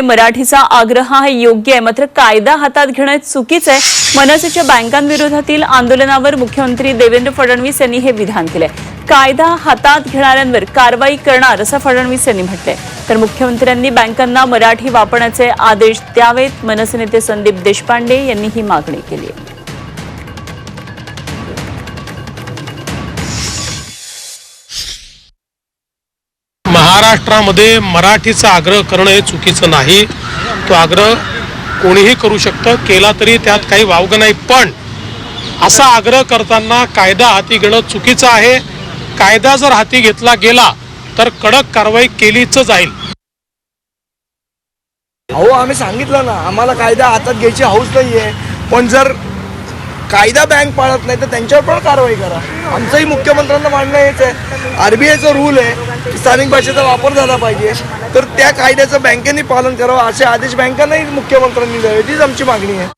महाराष्ट्रामध्ये मराठीचा आग्रह हा योग्य आहे. मात्र कायदा हातात घेणं चुकीचं आहे. मनसेच्या बँकांविरोधातील आंदोलनावर मुख्यमंत्री देवेंद्र फडणवीस यांनी हे विधान केलंय. कायदा हातात घेणाऱ्यांवर कारवाई करणार असं फडणवीस यांनी म्हटलंय. तर मुख्यमंत्र्यांनी बँकांना मराठी वापरण्याचे आदेश द्यावेत. मनसे नेते संदीप देशपांडे यांनी ही मागणी केली आहे. महाराष्ट्रामध्ये मराठीचा आग्रह करणं हे चुकीचं नाही. तो आग्रह कोणीही करू शकतं. केला तरी त्यात काही वावगं नाही. पण असा आग्रह करताना कायदा हाती घेणं चुकीचं आहे. कायदा जर हाती घेतला गेला तर कडक कारवाई केलीच जाईल. अहो आम्ही सांगितलं ना आम्हाला कायदा हातात घ्यायची हौस नाहीये. पण जर कायदा बँक पाळत नाही तर त्यांच्यावर पण कारवाई करा. आमचंही मुख्यमंत्र्यांना मांडणं हेच आहे. आरबीआयचा रूल आहे की स्थानिक भाषेचा वापर झाला पाहिजे. तर त्या कायद्याचं बँकेने पालन करावं असे आदेश बँकांनाही मुख्यमंत्र्यांनी द्यावे तीच आमची मागणी आहे.